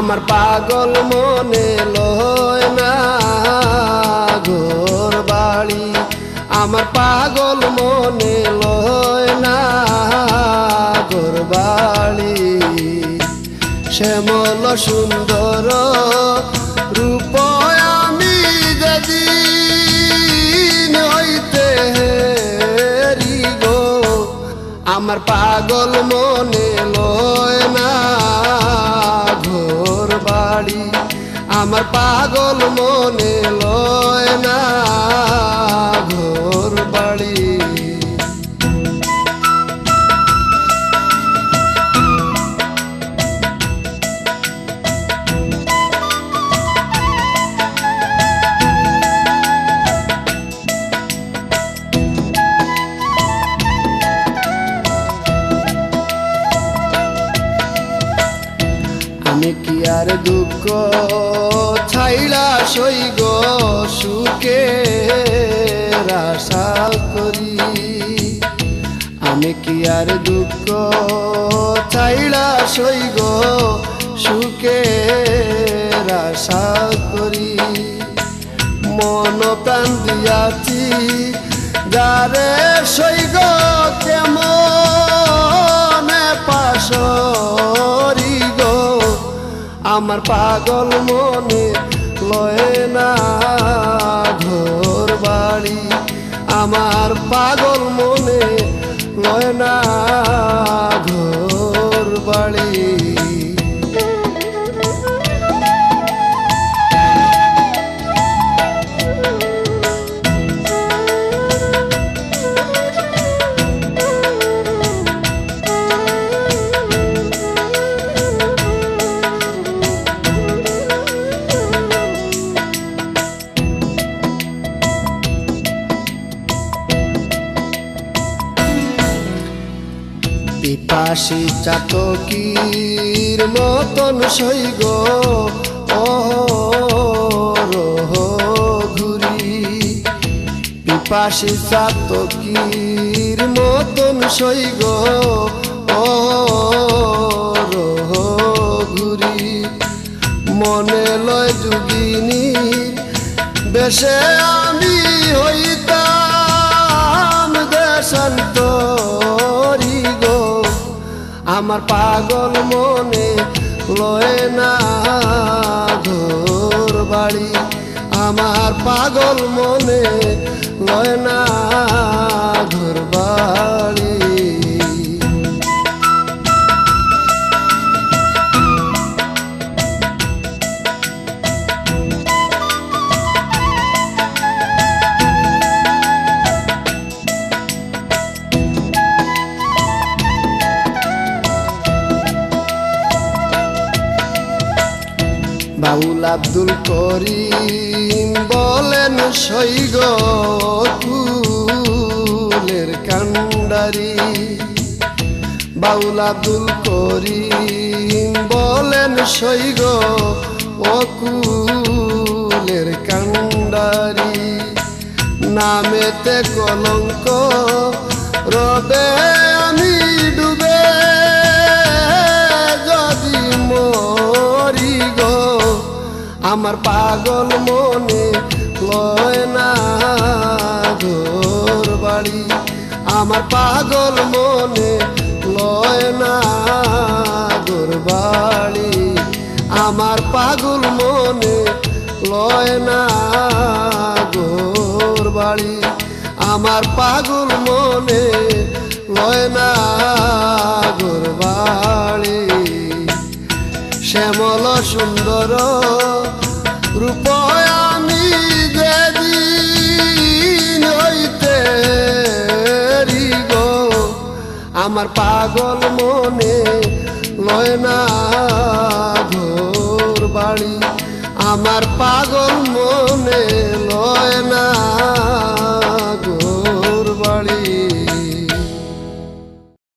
আমার পাগল মনে লয় না ঘোর বাড়ি। আমার পাগল মনে লয় না ঘোর বাড়ি। শ্যামল সুন্দর রূপ আমি যেদিন হইতে গো। আমার পাগল মনে আমার পাগল মনে লয় না। আর দুঃখ ছাইলা সইগ সুখে আশা করি। আমি কি আর দুঃখ ছাইলা সইগ সুখে আশা করি? মন প্রাণ দিয়াছি, যারে সইগ আমার পাগল মনে লয়ে না ঘর বাড়ি। আমার পাগল মনে পিপাসী চাতকীর মতন সৈগ রহ ঘুরি। পিপাসী চাতকীর মতন সৈগ রহ ঘুরি। মনে লয় যুগিনী, বেশে আমি হইতাম আমার পাগল মনে লয় না ধর বাড়ি। আমার পাগল মনে বাউল আব্দুল করিম বলেন, সৈগ ফুলের কান্ডারি। বাউল আব্দুল করিম বলেন, সৈগ অকুলের কান্ডারি। নামেতে কলঙ্ক রবে আমার পাগল মনে লয় না ঘোর বাড়ি। আমার পাগল মনে লয় না ঘোর বাড়ি। আমার পাগল মনে লয় না ঘোর বাড়ি। আমার পাগল মনে লয় না ঘোর বাড়ি। শ্যামল সুন্দর আমার পাগল মনে লয় না বাড়ি। আমার পাগল মনে লয় না